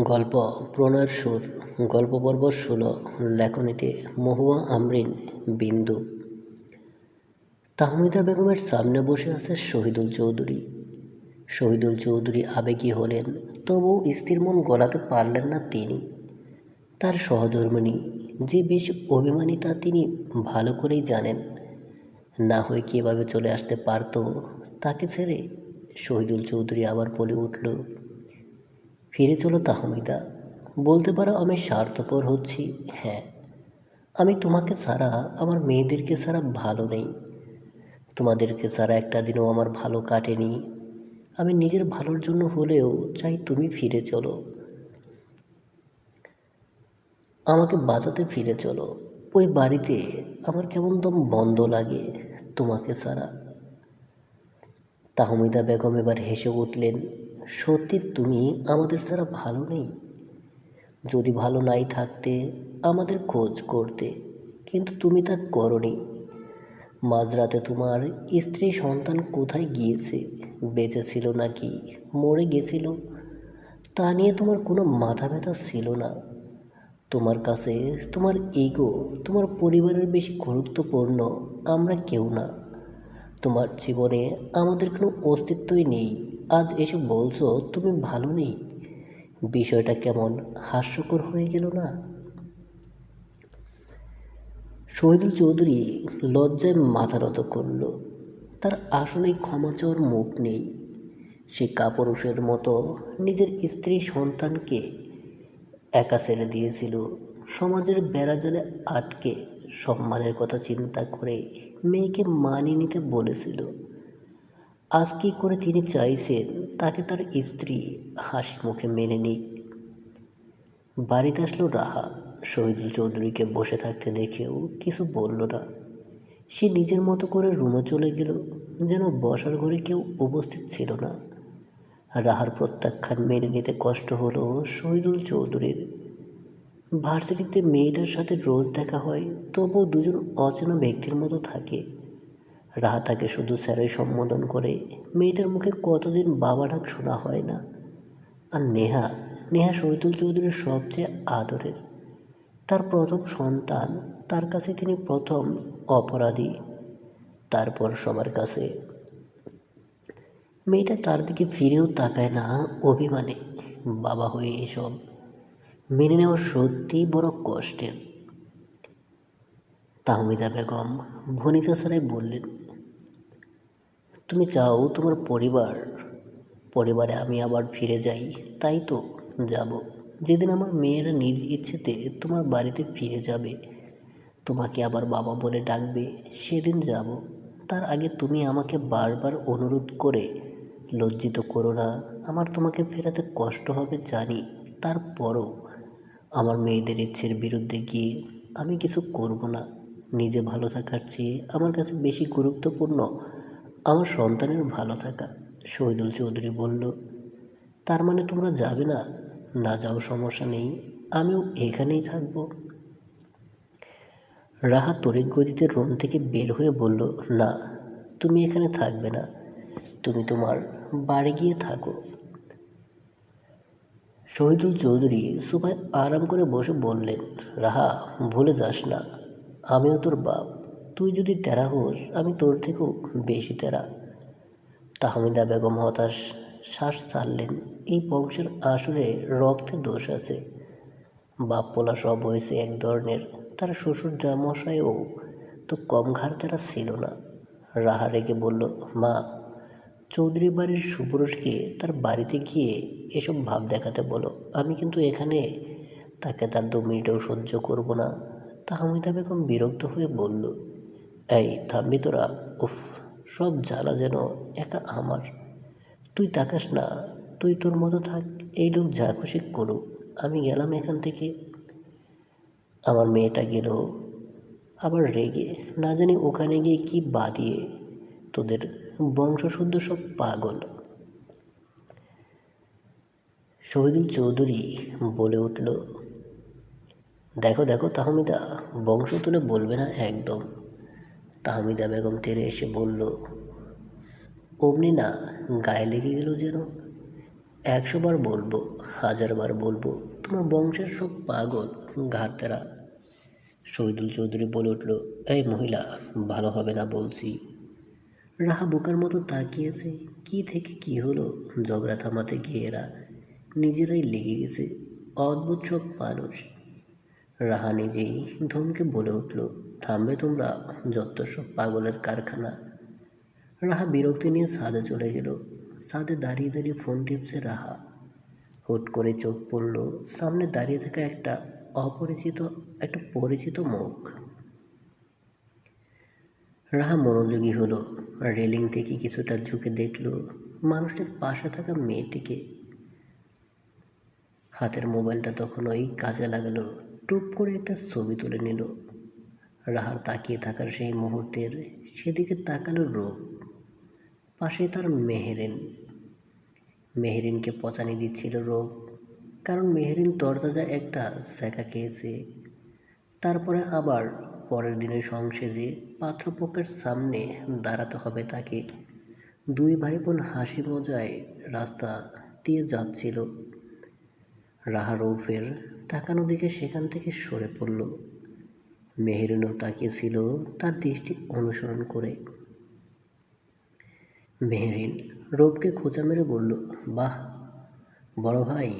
গল্প প্রণয়ের সুর, গল্প পর্ব ষোলো, লেখনীতে মহুয়া আমরিন, বিন্দু। তাহমিদা বেগমের সামনে বসে আছে শহীদুল চৌধুরী। শহীদুল চৌধুরী আবেগী হলেন তবু স্ত্রীর মন গলাতে পারলেন না তিনি। তার সহধর্মিণী যে বেশ অভিমানী তা তিনি ভালো করেই জানেন। না হয়ে কীভাবে চলে আসতে পারত, তাকে ছেড়ে শহীদুল চৌধুরী আবার বলে উঠল ফিরে চলো তাহমিদা। বলতে পারো আমি স্বার্থপর হচ্ছি। হ্যাঁ আমি তোমাকে ছাড়া, আমার মেয়েদেরকে ছাড়া ভালো নেই। তোমাদেরকে ছাড়া একটা দিনও আমার ভালো কাটেনি। আমি নিজের ভালোর জন্য হলেও চাই তুমি ফিরে চলো। আমাকে বাঁচাতে ফিরে চলো। ওই বাড়িতে আমার কেমন দম বন্ধ লাগে তোমাকে ছাড়া। তাহমিদা বেগম এবার হেসে উঠলেন সত্যি তুমি আমাদের ছাড়া ভালো নেই। যদি ভালো নাই থাকতে, আমাদের খোঁজ করতে, কিন্তু তুমি তা করনি। মাঝরাতে তোমার স্ত্রী সন্তান কোথায় গিয়েছে? বেঁচে ছিল নাকি? মরে গেছিল? তা নিয়ে তোমার কোনো মাথা ব্যথা ছিল না। তোমার কাছে তোমার ইগো তোমার পরিবারের বেশি গুরুত্বপূর্ণ, আমরা কেউ না। তোমার জীবনে আমাদের কোনো অস্তিত্বই নেই। আজ এসে বলছো, তুমি ভালো নেই। বিষয়টা কেমন হাস্যকর হয়ে গেল না? শহীদুল চৌধুরী লজ্জায় মাথা নত করল। তার আসলেই ক্ষমা চাওয়ার মুখ নেই। সে কাপুরুষের মতো নিজের স্ত্রী সন্তানকে একা ছেড়ে দিয়েছিল। সমাজের বেড়াজালে আটকে সম্মানের কথা চিন্তা করে মেয়েকে মানিয়ে নিতে বলেছিল। আজ কী করে তিনি চাইছেন তাকে তার স্ত্রী হাসি মুখে মেনে নিক? বাড়িতে আসলো রাহা। শহীদুল চৌধুরীকে বসে থাকতে দেখেও কিছু বলল না। সে নিজের মতো করে রুমে চলে গেল, যেন বসার ঘরে কেউ উপস্থিত ছিল না। রাহার প্রত্যাখ্যান মেনে নিতে কষ্ট হলো শহীদুল চৌধুরীর। ভার্সিটিতে মেয়েটার সাথে রোজ দেখা হয়, তবুও দুজন অচেনা ব্যক্তির মতো থাকে। রাহা তাকে শুধু স্যারে সম্বোধন করে মেয়েটার মুখে কতদিন বাবা ডাক শোনা হয় না। আর নেহা নেহা শহীদুল চৌধুরীর সবচেয়ে আদরের। তার প্রথম সন্তান, তার কাছে তিনি প্রথম অপরাধী। তারপর সবার কাছে। মেয়েটা তার দিকে ফিরেও তাকায় না অভিমানে। বাবা হয়ে এসব মেনে নেওয়া সত্যিই বড় কষ্টের। তাহমিদা বেগম ভনিতা সারাই বললেন, তুমি চাও তোমার পরিবার, পরিবারে আমি আবার ফিরে যাই, তাই তো যাব। যেদিন আমার মেয়েরা নিজ ইচ্ছেতে তোমার বাড়িতে ফিরে যাবে, তোমাকে আবার বাবা বলে ডাকবে, সেদিন যাব। তার আগে তুমি আমাকে বারবার অনুরোধ করে, লজ্জিত করো না, আমার তোমাকে ফেরাতে কষ্ট হবে জানি। তারপরও আমার মেয়েদের ইচ্ছের বিরুদ্ধে গিয়ে আমি কিছু করব না। নিজে ভালো থাকার চেয়ে আমার কাছে বেশি গুরুত্বপূর্ণ আমার সন্তানের ভালো থাকা। শহীদুল চৌধুরী বলল, তার মানে তোমরা যাবে না? না যাও সমস্যা নেই, আমিও এখানেই থাকব। রাহা তরিক গতিতে রুম থেকে বের হয়ে বলল, না, তুমি এখানে থাকবে না, তুমি তোমার বাড়ি গিয়ে থাকো। শহীদুল চৌধুরী সোফায় আরাম করে বসে বললেন, রাহা, ভুলে যাস না। আমিও তোর বাপ। তুই যদি তেরা হোস, আমি তোর থেকেও বেশি তেরা। তাহমিদা বেগম হতাশ, শ্বাস ছাড়লেন। এই বংশের আসলে রক্তে দোষ আছে। বাপ পোলা সব হয়েছে এক ধরনের। তার শ্বশুর জামশাইও তো কম ঘাড় তারা ছিল না। রাহা রেগে বলল, মা, চৌধুরী বাড়ির সুপুরুষকে তার বাড়িতে গিয়ে এসব ভাব দেখাতে বলো। আমি কিন্তু এখানে তাকে তার দু মিনিটেও সহ্য করব না। তাহমিদা বেগম বিরক্ত হয়ে বলল, এই থামবি তোরা উফ, সব জ্বালা যেন একা আমার। তুই তাকাস না, তুই তোর মতো থাক, এই লোক যা খুশি করুক, আমি গেলাম এখান থেকে। আমার মেয়েটা গেল, আবার রেগে, না জানি ওখানে গিয়ে কি বাদিয়ে তোদের বংশশুদ্ধ সব পাগল। শহীদুল চৌধুরী বলে উঠল দেখো দেখো, তাহমিদা, বংশ তুলে বলবে না একদম। তাহমিদা বেগম টেনে এসে বলল, অমনি না, গায়ে লেগে গেল যেন। একশোবার বলব হাজারবার বলব, তোমার বংশের সব পাগল ঘাটতেরা শহীদুল চৌধুরী বলে উঠল, এই মহিলা, ভালো হবে না বলছি। রাহা বোকার মতো তাকিয়েছে, কি থেকে কি হলো? ঝগড়া থামাতে গিয়ে এরা নিজেরাই লেগে গেছে। অদ্ভুত সব মানুষ। রাহা নিজেই ধমকে বলে উঠল, থামবে তোমরা, যত সব পাগলের কারখানা? রাহা বিরক্তি নিয়ে ছাদে চলে গেল। ছাদে দাঁড়িয়ে দাঁড়িয়ে ফোন টিপছে রাহা। হুট করে চোখ পড়ল, সামনে দাঁড়িয়ে থাকা একটা অপরিচিত, একটা পরিচিত মুখ। রাহা মনোযোগী হলো, রেলিং থেকে কিছুটা ঝুঁকে দেখল মানুষটির পাশে থাকা মেয়েটিকে। হাতের মোবাইলটা তখন ওই কাজে লাগালো। টুপ করে একটা ছবি তুলে নিল। রাহার তাকিয়ে থাকার সেই মুহূর্তের সেদিকে তাকালো রূপ পাশে তার মেহেরিন। মেহেরিনকে পচানি দিচ্ছিল রূপ কারণ মেহেরিন তরতাজা একটা স্যাকা খেয়েছে। তারপরে আবার পরের দিনের সংসেজে পাত্রপক্ষের সামনে দাঁড়াতে হবে তাকে। দুই ভাই বোন হাসি মজায় রাস্তা দিয়ে যাচ্ছিল। রাহা রৌফের তাকানো দিকে সেখান থেকে সরে পড়ল। মেহেরিনও তাকিয়েছিল তার দৃষ্টি অনুসরণ করে। মেহরিন রূপকে খোঁচা মেরে বলল, বাহ, বড় ভাই,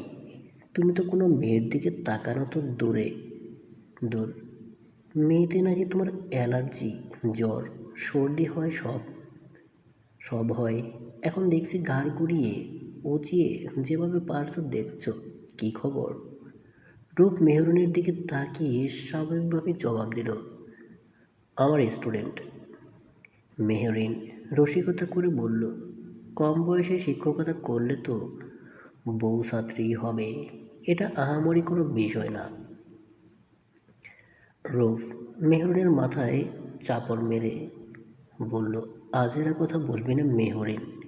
তুমি তো কোনো মেয়ের দিকে তাকানো তো দূরে। দূর, মেয়েতে নাকি তোমার অ্যালার্জি, জ্বর, সর্দি হয় সব। সব হয়, এখন দেখছি ঘাড় গুড়িয়ে উঁচিয়ে যেভাবে পারছ দেখছ। কী খবর? রূপ মেহরুনের দিকে তাকিয়ে স্বাভাবিকভাবে জবাব দিল, আমার স্টুডেন্ট। মেহরিন রসিকতা করে বলল, কম বয়সে শিক্ষকতা করলে তো বউ ছাত্রী হবে, এটা আহামরি কোনো বিষয় না। রূপ মেহরিনের মাথায় চাপড় মেরে বলল, আজেরা কথা বলবি না মেহরিন।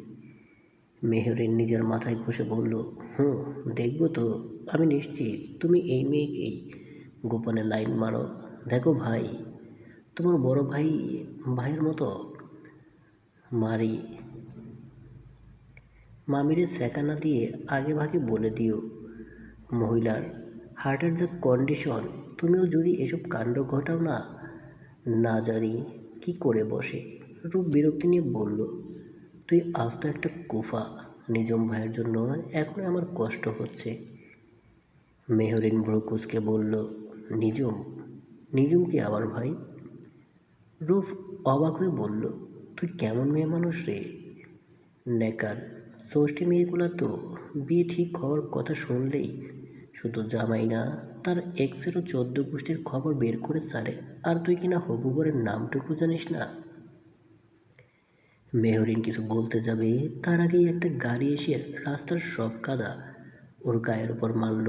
মেহরিন নিজের মাথায় ঘষে বলল হুম দেখব তো, আমি নিশ্চিত, তুমি এই মেয়েকেই গোপনে লাইন মারো। দেখো ভাই, তোমার বড় ভাই, ভাইয়ের মতো মারি। মামিরে সেকানা দিয়ে আগে ভাগে বলে দিও, মহিলার। হার্টের যা কন্ডিশন, তুমিও যদি এসব কাণ্ড ঘটাও না না জানি কি করে বসে। রূপ বিরক্তি নিয়ে বলল তুই আজ তো একটা কুফা, নিজম ভাইয়ের জন্য এখন আমার কষ্ট হচ্ছে। মেহরিন ব্রকুসকে বলল, নিজম নিজম কি আবার ভাই? রুফ অবাক হয়ে বলল, তুই কেমন মেয়ে মানুষ রে? নেকার, ষষ্ঠী মেয়েগুলো তো বিয়ে ঠিক হওয়ার কথা শুনলেই শুধু জামাই না, তার এক্সেরও চোদ্দ গোষ্ঠীর খবর বের করে সারে আর তুই কিনা হবু বরের নামটুকু জানিস না? মেহরিন কিছু বলতে যাবে, তার আগেই একটা গাড়ি এসে রাস্তার সব কাদা ওর গায়ের উপর মারল।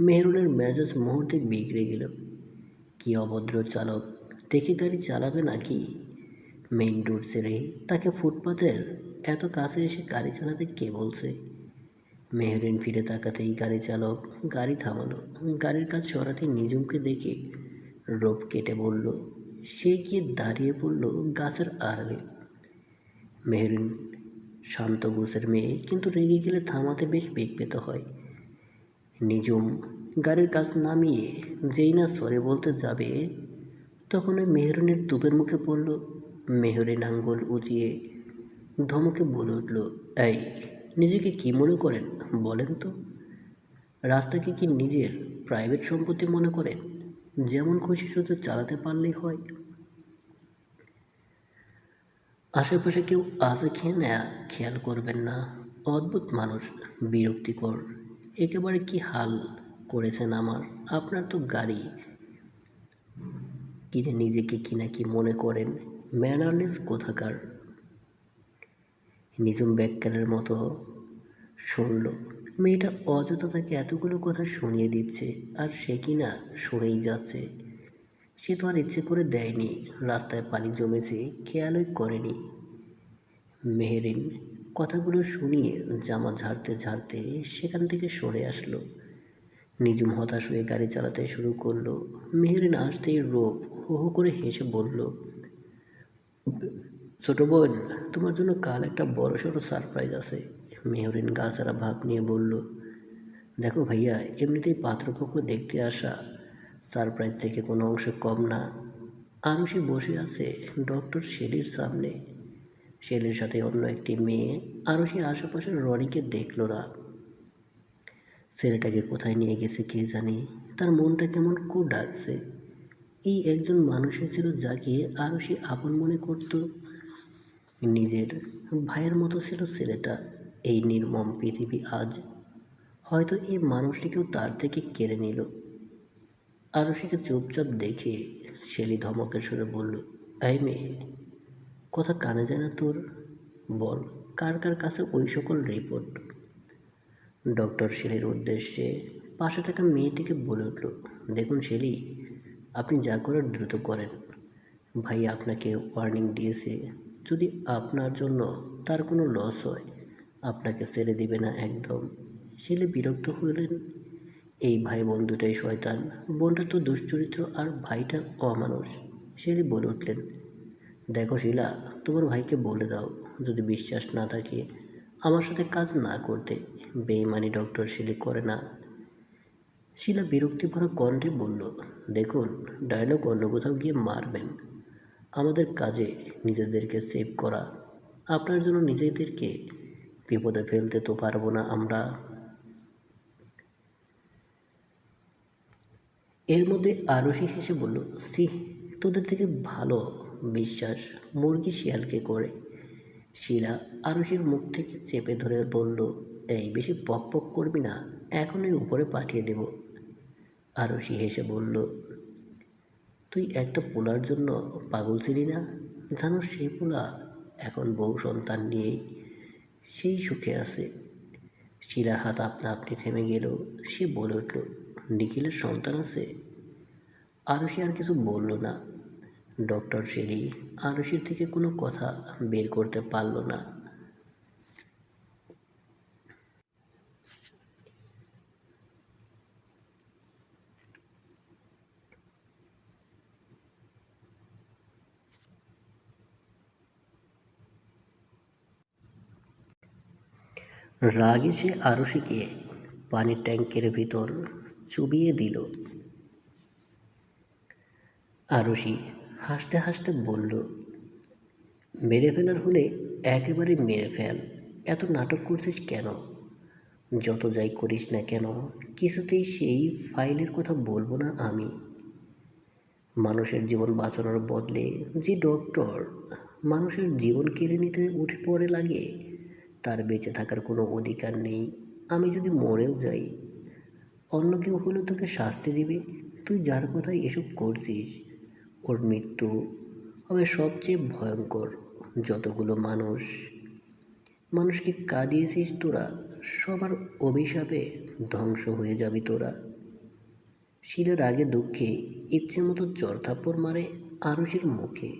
মেহরুনের মেজাজ মুহূর্তে বিগড়ে গেল। কি অভদ্র চালক, দেখে গাড়ি চালাবে নাকি? মেইন রোড ছেড়ে তাকে ফুটপাথের এত কাছে এসে গাড়ি চালাতে কে বলছে? মেহরিন ফিরে তাকাতেই গাড়ি চালক গাড়ি থামালো। গাড়ির কাজ সরাতে নিজুমকে দেখে রোপ কেটে বলল, সে গিয়ে দাঁড়িয়ে পড়ল গাছের আড়ালে। মেহরিন, শান্ত ঘোষের মেয়ে। কিন্তু রেগে গেলে থামাতে বেশ বেগ পেতে হয়। নিজুম গাড়ির কাজ নামিয়ে যেই না সরে বলতে যাবে, তখন ওই মেহরিনের তুপের মুখে পড়ল মেহরিন আঙ্গুল উঁচিয়ে। ধমকে বলে উঠল, এই, নিজেকে কি মনে করেন বলেন তো? রাস্তাকে কি নিজের প্রাইভেট সম্পত্তি মনে করেন? যেমন খুশি শুধু চালাতে পারলেই হয়। আশেপাশে কেউ আছে খেয়ে নেয়া, খেয়াল করবেন না। অদ্ভুত মানুষ, বিরক্তিকর। একেবারে কি হাল করেছেন আমার? আপনার তো গাড়ি। কিনে নিজেকে কিনা কি মনে করেন? ম্যানারলেস কোথাকার? নিজুম ব্যাককারের মতো শুনল। মেয়েটা অযথা তাকে এতগুলো কথা শুনিয়ে দিচ্ছে, আর সে কিনা শুনেই যাচ্ছে। সে তো আর ইচ্ছে করে দেয়নি, রাস্তায় পানি জমেছে, খেয়ালই করেনি। মেহেরিন কথাগুলো শুনিয়ে জামা ঝাড়তে ঝাড়তে সেখান থেকে সরে আসলো। নিজুম হতাশ হয়ে গাড়ি চালাতে শুরু করল। মেহেরিন আসতেই রোপ হো হো করে হেসে বলল, ছোট বোন, তোমার জন্য কাল একটা বড় সড়ো সারপ্রাইজ আছে। মেহরিন গাছারা ভাব নিয়ে বলল, দেখো ভাইয়া, এমনিতেই পাত্রপক্ষ দেখতে আসা সারপ্রাইজ থেকে কোনো অংশ কম না। সে বসে আছে ডক্টর শেলির সামনে। শেলির সাথে অন্য একটি মেয়ে আরও সে আশেপাশের রনিকে দেখল না। ছেলেটাকে কোথায় নিয়ে গেছে কে জানি? তার মনটা কেমন কু ডাকছে এই একজন মানুষের ছিল যাকে আরও সে আপন মনে করত। নিজের ভাইয়ের মতো ছিল ছেলেটা। এই নির্মম পৃথিবী আজ হয়তো এই মানুষটিকেও তার থেকে কেড়ে নিল। আরশিকে চুপচাপ দেখে শেলি ধমকের সুরে বলল, এই মেয়ে, কথা কানে যায় না তোর? বল, কার কার কাছে ওই সকল রিপোর্ট? ডক্টর শেলির উদ্দেশ্যে পাশে থাকা মেয়েটিকে বলে উঠল, দেখুন শেলি, আপনি যা করার দ্রুত করেন। ভাই আপনাকে ওয়ার্নিং দিয়েছে, যদি আপনার জন্য তার কোনো লস হয়, আপনাকে ছেড়ে দিবে না একদম। শেলি বিরক্ত হলেন। এই ভাই বোন দুটাই শয়তান। বোনটা তো দুশ্চরিত্র আর ভাইটা অমানুষ। শেলি বলে উঠলেন, দেখো শিলা, তোমার ভাইকে বলে দাও, যদি বিশ্বাস না থাকে, আমার সাথে কাজ না করতে বেইমানি ডক্টর শিলি করে না। শিলা বিরক্তি ভরা কণ্ঠে বলল, দেখুন ডায়লগ অন্য কোথাও গিয়ে মারবেন। আমাদের কাজে নিজেদেরকে সেভ করা। আপনার জন্য নিজেদেরকে বিপদে ফেলতে তো পারব না আমরা। এর মধ্যে আরশি হেসে বলল সি তোদের থেকে ভালো বিশ্বাস মুরগি শিয়ালকে করে। শিলা আরশির মুখ থেকে চেপে ধরে বলল, এই বেশি পক পক করবি না, এখনই উপরে পাঠিয়ে দেব। আরশি হেসে বলল, তুই একটা পোলার জন্য পাগল ছিলি না? জানো সেই পোলা এখন বউ সন্তান নিয়েই সেই সুখে আছে। শিলার হাত আপনা আপনি থেমে গেল, সে বলে উঠল নিখিলের সন্তান আছে? আরশি আর কিছু বলল না। ডক্টর শেলি আরশির থেকে কোনো কথা বের করতে পারল না। রাগে সে আরশিকে পানির ট্যাঙ্কের ভিতর চুবিয়ে দিল। আরশি হাসতে হাসতে বলল, মেরে ফেলার হলে একেবারে মেরে ফেল। এত নাটক করছিস কেন? যত যাই করিস না কেন, কিছুতেই সেই ফাইলের কথা বলব না আমি। মানুষের জীবন বাঁচানোর বদলে যে ডক্টর মানুষের জীবন কেড়ে নিতে উঠে পড়ে লাগে, তার বেঁচে থাকার কোনো অধিকার নেই। আমি যদি মরেও যাই অন্য কেউ হলে তোকে শাস্তি দিবে। তুই যার কথাই এসব করছিস, ওর মৃত্যু হবে সবচেয়ে ভয়ঙ্কর যতগুলো মানুষ। মানুষকে কাঁদিয়েছিস তোরা, সবার অভিশাপে ধ্বংস হয়ে যাবি তোরা। শিলার আগে দুঃখে, ইচ্ছে মতো চরথাপ্পড় মারে আরুষির মুখে।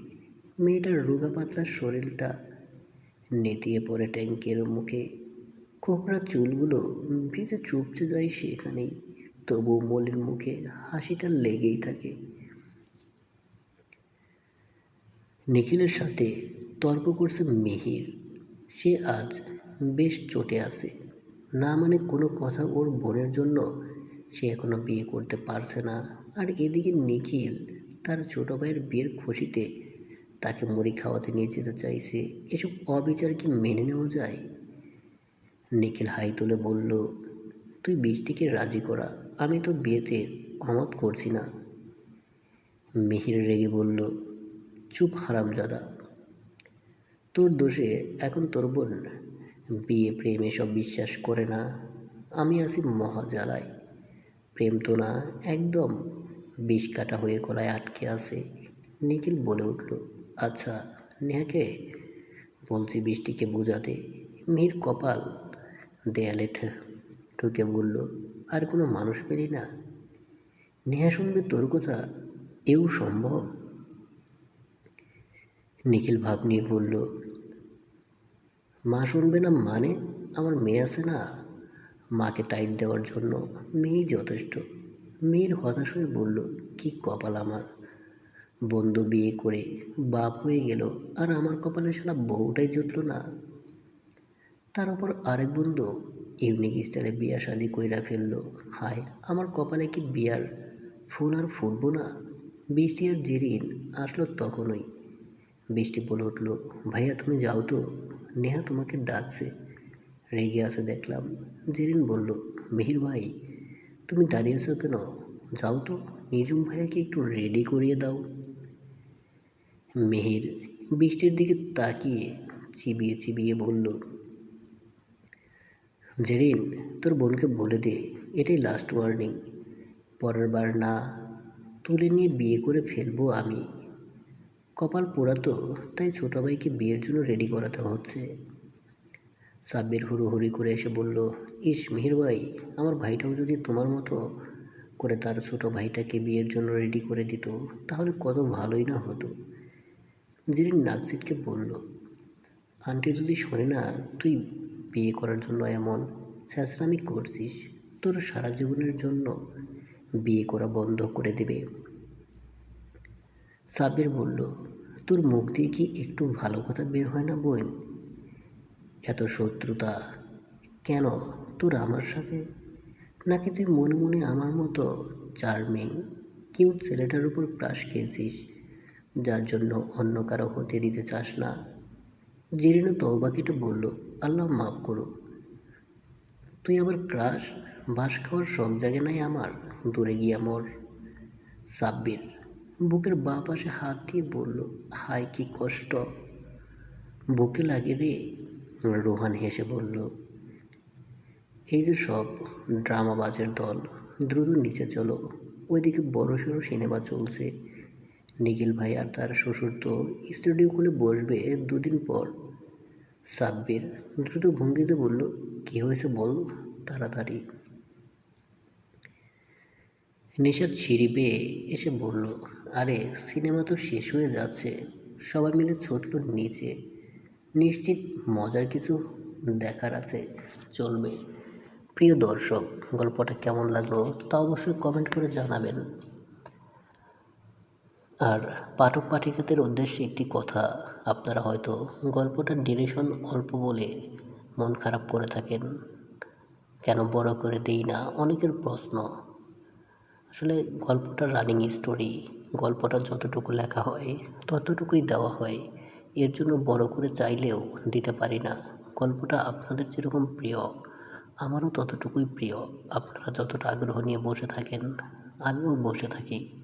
মেয়েটার রোগা পাতলা শরীরটা নেতিয়ে পড়ে ট্যাঙ্কের মুখে। কোকড়া চুলগুলো ভিজে চুপচে যায় সেখানেই। তবু মলির মুখে হাসিটা লেগেই থাকে। নিখিলের সাথে তর্ক করছে মিহির। সে আজ বেশ চটে আছে। না মানে কোনো কথা ওর বোনের জন্য সে এখনও বিয়ে করতে পারছে না। আর এদিকে নিখিল তার ছোট ভাইয়ের বিয়ের খুশিতে তাকে মুড়ি খাওয়াতে নিয়ে যেতে চাইছে। এসব অবিচার কি মেনে নেওয়া যায়? নিখিল হাই তুলে বলল, তুই বৃষ্টিকে রাজি করা, আমি তো বিয়েতে অমত করছি না। মিহির রেগে বলল, চুপ হারামজাদা তোর দোষে এখন তোর বোন বিয়ে প্রেম এসব বিশ্বাস করে না। আমি আছি মহা জ্বালায় প্রেম তো না, একদম বিষ কাটা হয়ে গলায় আটকে আছে। নিখিল বলে উঠল আচ্ছা নেহাকে বলছি বৃষ্টিকে বোঝাতে। মিহির কপাল দেয়ালে ঠুকে বলল, আর কোনো মানুষ পেলি না? নেহা শুনবে তোর কথা, এও সম্ভব? নিখিল ভাব নিয়ে বলল, মা শুনবে না মানে? আমার মেয়ে আছে না? মাকে টাইট দেওয়ার জন্য মেয়েই যথেষ্ট। মেয়ের হতাশ হয়ে বলল, কি কপাল আমার? বন্ধু বিয়ে করে বাপ হয়ে গেল, আর আমার কপালে সারা বউটাই জুটলো না? তার উপর আরেক বন্ধু ইউনিক স্টাইলে বিয়া শাদি কইরা ফেলল। হায়, আমার কপালে কি বিয়ার ফুল আর ফুটবো না? বৃষ্টি আর জেরিন আসলো তখনই। বৃষ্টি বলে উঠল, ভাইয়া, তুমি যাও তো। নেহা তোমাকে ডাকছে। রেগে আছে দেখলাম। জেরিন বলল, মিহির ভাই, তুমি দাঁড়িয়ে আছো কেন? যাও তো, নিজুম ভাইয়াকে একটু রেডি করিয়ে দাও। মেহির বৃষ্টির দিকে তাকিয়ে চিবিয়ে চিবিয়ে বলল জেরিন, তোর বোনকে বলে দে, এটাই লাস্ট ওয়ার্নিং পরের বার না, তুলে নিয়ে বিয়ে করে ফেলব আমি। কপাল পোড়াতো, তাই ছোটো ভাইকে বিয়ের জন্য রেডি করাতে হচ্ছে। সাব্বির হুড়োহুড়ি করে এসে বলল, ইস মিহির ভাই, আমার ভাইটাও যদি তোমার মতো করে তার ছোটো ভাইটাকে বিয়ের জন্য রেডি করে দিত, তাহলে কত ভালোই না হতো? জেরিন নাকজিৎকে বলল, আন্টি যদি শোনে না, তুই বিয়ে করার জন্য এমন ছ্যাঁচড়ামি করছিস? তোর সারা জীবনের জন্য বিয়ে করা বন্ধ করে দেবে। সাবির বলল, তোর মুখ দিয়ে কি একটু ভালো কথা বের হয় না বোন? এত শত্রুতা কেন? তোর আমার সাথে নাকি তুই মনে মনে আমার মতো চার্মিং? কিউট ছেলেটার উপর ক্রাশ খেয়েছিস, যার জন্য অন্য কারও হতে দিতে চাস না? জেরিনও তহবাকিটা বলল আল্লাহ মাফ করো তুই আবার ক্রাশ? বাস খাওয়ার শখ জাগে নাই আমার? দূরে গিয়া মর। সাব্বির বুকের বা পাশে হাত দিয়ে বলল হায় কি কষ্ট। বুকে লাগে রে? রোহান হেসে বলল, এই যে সব ড্রামাবাজের দল, দ্রুত নিচে চলো। ওইদিকে বড় সড়ো সিনেমা চলছে। নিখিল ভাই আর তার শ্বশুর তো স্টুডিও খুলে বসবে দুদিন পর। সাব্বির। দ্রুত ভঙ্গিতে বলল, কী হয়েছে বল তাড়াতাড়ি? নিশাদ সিঁড়ি পেয়ে এসে বলল, আরে, সিনেমা তো শেষ হয়ে যাচ্ছে। সবাই মিলে ছুটল নিচে। নিশ্চিত মজার কিছু দেখার আছে। চলবে। প্রিয় দর্শক, গল্পটা কেমন লাগল তা অবশ্যই কমেন্ট করে জানাবেন। আর পাঠক পাঠিকাদের উদ্দেশ্যে একটি কথা। আপনারা হয়তো গল্পটার ডিরেশন অল্প বলে মন খারাপ করে থাকেন। কেন বড় করে দেই না? অনেকের প্রশ্ন। আসলে গল্পটা রানিং স্টোরি গল্পটা যতটুকু লেখা হয়, ততটুকুই দেওয়া হয়। এর জন্য বড় করে চাইলেও দিতে পারি না। গল্পটা আপনাদের যেরকম প্রিয়, আমারও ততটুকুই প্রিয়। আপনারা যতটা আগ্রহ নিয়ে বসে থাকেন, আমিও বসে থাকি।